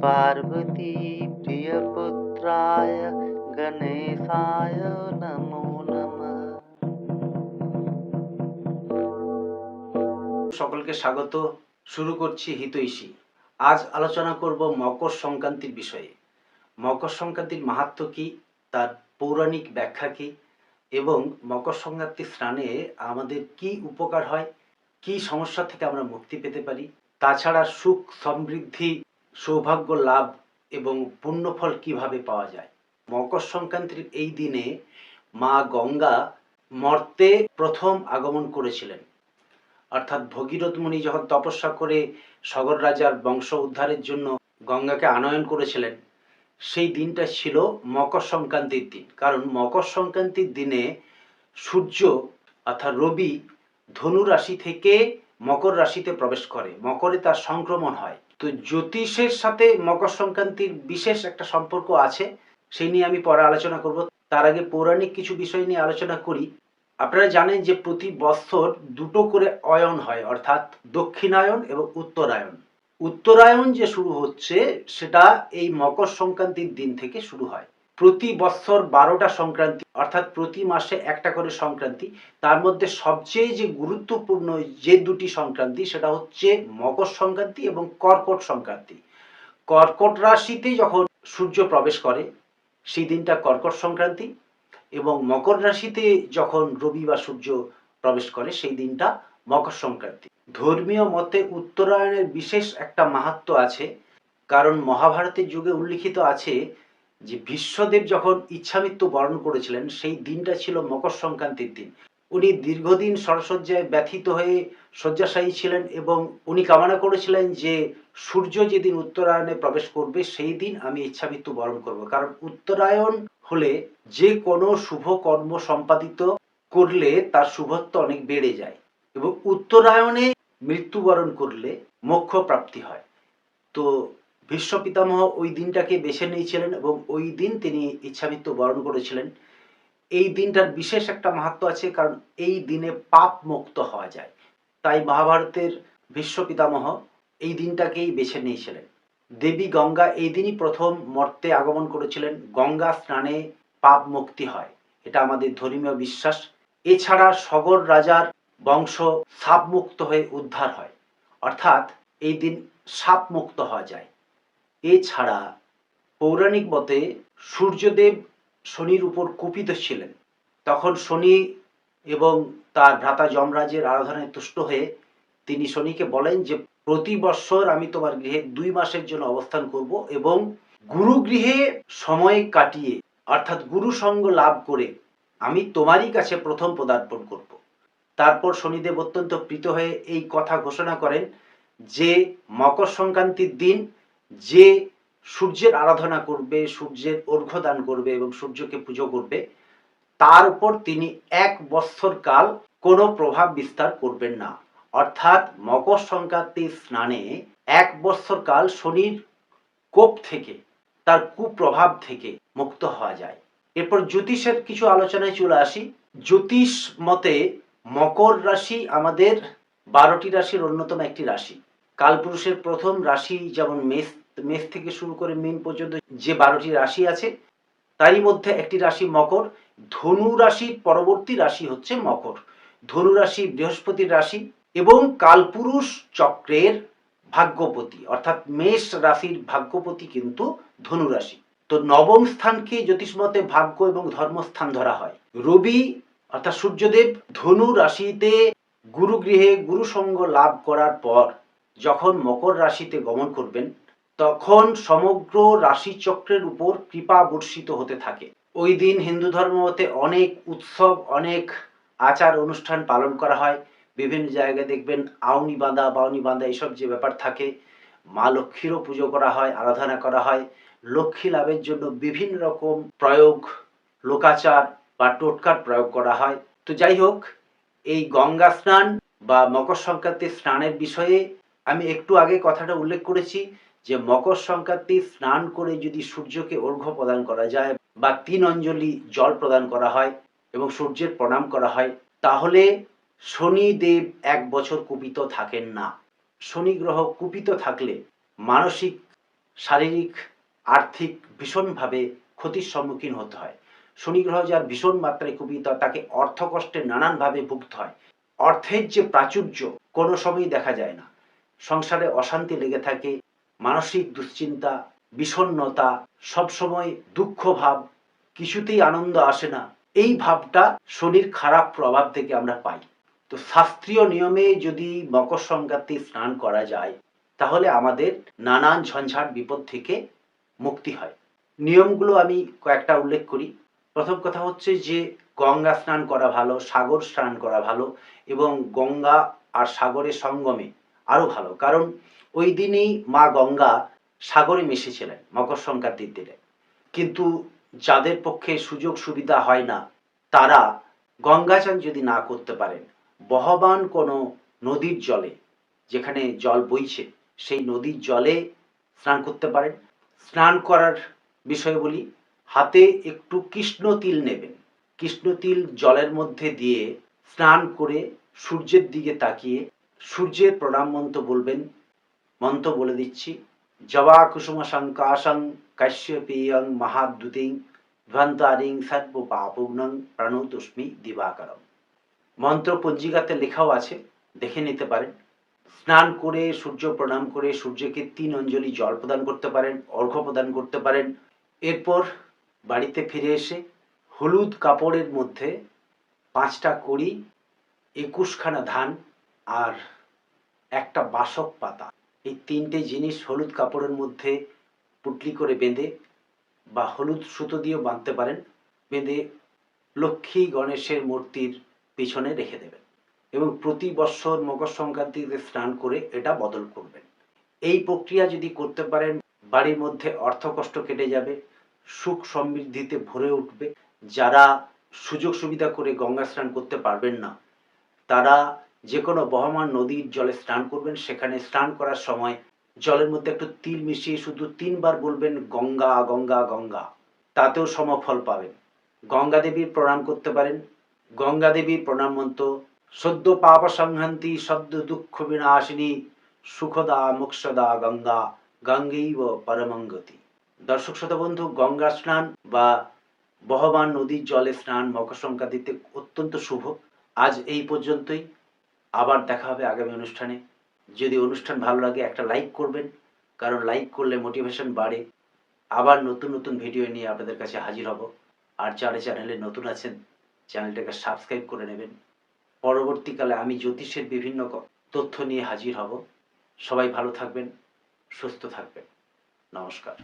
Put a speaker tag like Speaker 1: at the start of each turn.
Speaker 1: पार्वती प्रियपुत्राय गणेशाय नमो नमः
Speaker 2: সকলকে স্বাগত শুরু করছি হিতৈষী আজ আলোচনা করব মকর সংক্রান্তির বিষয়ে মকর সংক্রান্তির মাহাত্ম্য কি তার পৌরাণিক ব্যাখ্যা কি এবং মকর সংক্রান্তি স্নানে আমাদের কি উপকার হয় কি সমস্যা থেকে আমরা মুক্তি পেতে পারি তাছাড়া সুখ সমৃদ্ধি সৌভাগ্য লাভ এবং পুণ্যফল কীভাবে পাওয়া যায়? মকর সংক্রান্তির এই দিনে মা গঙ্গা মর্তে প্রথম আগমন করেছিলেন। অর্থাৎ ভগীরথ মুনি যখন তপস্যা করে সগর রাজার বংশ উদ্ধারের জন্য গঙ্গাকে আনয়ন করেছিলেন, সেই দিনটা ছিল মকর সংক্রান্তির দিন। কারণ মকর সংক্রান্তির দিনে সূর্য অর্থাৎ রবি ধনু রাশি থেকে মকর রাশিতে প্রবেশ করে। মকরে তার সংক্রমণ হয়। তো জ্যোতিষের সাথে মকর সংক্রান্তির বিশেষ একটা সম্পর্ক আছে, সেই নিয়ে আমি পরে আলোচনা করব। তার আগে পৌরাণিক কিছু বিষয় নিয়ে আলোচনা করি। আপনারা জানেন যে প্রতি বছর দুটো করে অয়ন হয়, অর্থাৎ দক্ষিণায়ন এবং উত্তরায়ণ। উত্তরায়ণ যে শুরু হচ্ছে, সেটা এই মকর সংক্রান্তির দিন থেকে শুরু হয়। প্রতি বছর বারোটা সংক্রান্তি, অর্থাৎ প্রতি মাসে একটা করে সংক্রান্তি, তার মধ্যে সবচেয়ে যে গুরুত্বপূর্ণ যে দুটি সংক্রান্তি সেটা হচ্ছে মকর সংক্রান্তি এবং কর্কট সংক্রান্তি। কর্কট রাশিতে যখন সূর্য প্রবেশ করে, সেই দিনটা কর্কট সংক্রান্তি এবং মকর রাশিতে যখন রবি বা সূর্য প্রবেশ করে, সেই দিনটা মকর সংক্রান্তি। ধর্মীয় মতে উত্তরায়ণের বিশেষ একটা মাহাত্ম আছে, কারণ মহাভারতের যুগে উল্লিখিত আছে যে বিশ্বদেব যখন ইচ্ছামৃত্যু বরণ করেছিলেন, সেই দিনটা ছিল মকর সংক্রান্তির দিন। উনি দীর্ঘদিন সরসজ্জায় ব্যথিত হয়ে শয্যাশায়ী ছিলেন এবং উনি কামনা করেছিলেন যে সূর্য যেদিন উত্তরায়ণে প্রবেশ করবে, সেই দিন আমি ইচ্ছামৃত্যু বরণ করব। কারণ উত্তরায়ণ হলে যে কোনো শুভ কর্ম সম্পাদিত করলে তার শুভত্ব অনেক বেড়ে যায় এবং উত্তরায়ণে মৃত্যুবরণ করলে মোক্ষ প্রাপ্তি হয়। তো ভীষ্ম পিতামহ ওই দিনটাকে বেছে নিয়েছিলেন এবং ওই দিন তিনি ইচ্ছামৃত্যু বরণ করেছিলেন। এই দিনটার বিশেষ একটা মাহাত্ম আছে, কারণ এই দিনে পাপ মুক্ত হওয়া যায়। তাই মহাভারতের ভীষ্ম পিতামহ এই দিনটাকেই বেছে নিয়েছিলেন। দেবী গঙ্গা এই দিনই প্রথম মর্তে আগমন করেছিলেন। গঙ্গা স্নানে পাপ মুক্তি হয়, এটা আমাদের ধর্মীয় বিশ্বাস। এছাড়া সগর রাজার বংশ সাপ মুক্ত হয়ে উদ্ধার হয়। অর্থাৎ এই দিন সাপ মুক্ত হওয়া যায়। এছাড়া পৌরাণিক মতে সূর্যদেব শনির উপর কুপিত ছিলেন। তখন শনি এবং তার ভ্রাতা যমরাজের আরাধনায় তুষ্ট হয়ে তিনি শনিকে বলেন যে, প্রতি বৎসর আমি তোমার গৃহে দুই মাসের জন্য অবস্থান করব এবং গুরু গৃহে সময় কাটিয়ে, অর্থাৎ গুরু সঙ্গ লাভ করে আমি তোমারই কাছে প্রথম পদার্পণ করব। তারপর শনিদেব অত্যন্ত প্রীত হয়ে এই কথা ঘোষণা করেন যে, মকর সংক্রান্তির দিন যে সূর্যের আরাধনা করবে, সূর্যের অর্ঘ্য দান করবে এবং সূর্যকে পুজো করবে, তার উপর তিনি এক বৎসর কাল কোনো প্রভাব বিস্তার করবেন না। অর্থাৎ মকর সংক্রান্তি স্নানে এক বৎসর কাল শনির কোপ থেকে, তার কুপ্রভাব থেকে মুক্ত হওয়া যায়। এরপর জ্যোতিষের কিছু আলোচনায় চলে আসি। জ্যোতিষ মতে মকর রাশি আমাদের বারোটি রাশির অন্যতম একটি রাশি। কালপুরুষের প্রথম রাশি যেমন মেষ মেষ থেকে শুরু করে মিন পর্যন্ত যে বারোটি রাশি আছে, তারই মধ্যে একটি রাশি মকর, ধনু রাশির পরবর্তী রাশি হচ্ছে মকর। ধনু রাশি বৃহস্পতির রাশি এবং কালপুরুষ চক্রের ভাগ্যপতি, অর্থাৎ মেষ রাশির ভাগ্যপতি কিন্তু ধনু রাশি। তো নবম স্থানকে জ্যোতিষমতে ভাগ্য এবং ধর্মস্থান ধরা হয়। রবি, অর্থাৎ সূর্যদেব, ধনু রাশিতে গুরু গৃহে গুরু সঙ্গ লাভ করার পর যখন মকর রাশিতে গমন করবেন তখন সমগ্র রাশিচক্রের উপর কৃপা বর্ষিত হতে থাকে। ওই দিন হিন্দু ধর্ম মতে অনেক উৎসব, অনেক আচার অনুষ্ঠান পালন করা হয়। বিভিন্ন জায়গায় দেখবেন আউনি বাঁধা, বাউনি বাঁধা এইসব যে ব্যাপার থাকে, মা লক্ষ্মীরও পুজো করা হয়, আরাধনা করা হয়। লক্ষ্মী লাভের জন্য বিভিন্ন রকম প্রয়োগ, লোকাচার বা টোটকার প্রয়োগ করা হয়। তো যাই হোক, এই গঙ্গা স্নান বা মকর সংক্রান্তির স্নানের বিষয়ে আমি একটু আগে কথাটা উল্লেখ করেছি। যে মকর সংক্রান্তি স্নান করে যদি সূর্যকে অর্ঘ্য প্রদান করা যায় বা তিন অঞ্জলি জল প্রদান করা হয় এবং সূর্যের প্রণাম করা হয়, তাহলে শনিদেব এক বছর কুপিত থাকেন না। শনি গ্রহ কুপিত থাকলে মানসিক, শারীরিক, আর্থিক ভীষণভাবে ক্ষতির সম্মুখীন হতে হয়। শনি গ্রহ যার ভীষণ মাত্রায় কুপিত, তাকে অর্থকষ্টে নানানভাবে ভুগতে হয়। অর্থের যে প্রাচুর্য কোনো সময়ই দেখা যায় না। সংসারে অশান্তি লেগে থাকে মানসিক দুশ্চিন্তা, বিষণ্ণতা, সবসময় দুঃখ ভাব কিছুতেই আনন্দ আসে না। এই ভাবটা শনির খারাপ প্রভাব থেকে আমরা পাই। তো শাস্ত্রীয় নিয়মে যদি মকর সংক্রান্তি স্নান করা যায়, তাহলে আমাদের নানান ঝঞ্ঝাট বিপদ থেকে মুক্তি হয়। নিয়মগুলো আমি কয়েকটা উল্লেখ করি। প্রথম কথা হচ্ছে যে, গঙ্গা স্নান করা ভালো, সাগর স্নান করা ভালো এবং গঙ্গা আর সাগরের সঙ্গমে আরও ভালো। কারণ ওই দিনই মা গঙ্গা সাগরে মিশেছিলেন মকর সংক্রান্তির দিনে। কিন্তু যাদের পক্ষে সুযোগ সুবিধা হয় না, তারা গঙ্গাচান যদি না করতে পারেন, বহবান কোনো নদীর জলে, যেখানে জল বইছে, সেই নদীর জলে স্নান করতে পারেন। স্নান করার বিষয় বলি, হাতে একটু কৃষ্ণ তিল নেবেন। কৃষ্ণ তিল জলের মধ্যে দিয়ে স্নান করে সূর্যের দিকে তাকিয়ে সূর্যের প্রণাম মন্ত্র বলবেন মন্ত্র বলে দিচ্ছি। জবা কুসুম শঙ্কাশং কাশ্যপেয়ং মহাদ্যুতিং ধ্বন্তারিং সর্ব পাপুগ্নং প্রণতুস্মি দিবাকরম। মন্ত্র পঞ্জিকাতে লেখাও আছে, দেখে নিতে পারেন। স্নান করে, সূর্য প্রণাম করে, সূর্যকে তিন অঞ্জলি জল প্রদান করতে পারেন, অর্ঘ্য প্রদান করতে পারেন। এরপর বাড়িতে ফিরে এসে হলুদ কাপড়ের মধ্যে পাঁচটা কড়ি, একুশখানা ধান আর একটা বাসক পাতা। এই তিনটে জিনিস হলুদ কাপড়ের মধ্যে পুটলি করে বেঁধে বা হলুদ সুতো দিয়েও বাঁধতে পারেন। বেঁধে লক্ষ্মী গণেশের মূর্তির পিছনে রেখে দেবেন এবং প্রতি বৎসর মকর সংক্রান্তিতে স্নান করে এটা বদল করবেন। এই প্রক্রিয়া যদি করতে পারেন, বাড়ির মধ্যে অর্থকষ্ট কেটে যাবে, সুখ সমৃদ্ধিতে ভরে উঠবে। যারা সুযোগ সুবিধা করে গঙ্গা স্নান করতে পারবেন না, তারা যে কোনো বহমান নদীর জলে স্নান করবেন, সেখানে স্নান করার সময় জলের মধ্যে একটু তিল মিশিয়ে শুধু তিনবার বলবেন, গঙ্গা গঙ্গা গঙ্গা। তাতেও সমফল পাবেন। গঙ্গা দেবীর প্রণাম করতে পারেন। গঙ্গা দেবীর প্রণাম মন্ত্র, সদ্য পাপ সংহন্তি সদ্য দুঃখ বিনাশিনী, সুখদা, মোক্ষদা, গঙ্গা গঙ্গৈব পরমঙ্গতি দর্শক, শ্রোতা বন্ধু, গঙ্গা স্নান বা বহমান নদীর জলে স্নান, মকর সংক্রান্তিতে অত্যন্ত শুভ। আজ এই পর্যন্তই। আবার দেখা হবে আগামী অনুষ্ঠানে। যদি অনুষ্ঠান ভালো লাগে, একটা লাইক করবেন। কারণ লাইক করলে মোটিভেশন বাড়ে। আবার নতুন নতুন ভিডিও নিয়ে আপনাদের কাছে হাজির হব। আর যারা চ্যানেলে নতুন আছেন চ্যানেলটাকে সাবস্ক্রাইব করে নেবেন। পরবর্তীকালে আমি জ্যোতিষের বিভিন্ন তথ্য নিয়ে হাজির হব। সবাই ভালো থাকবেন, সুস্থ থাকবেন। নমস্কার।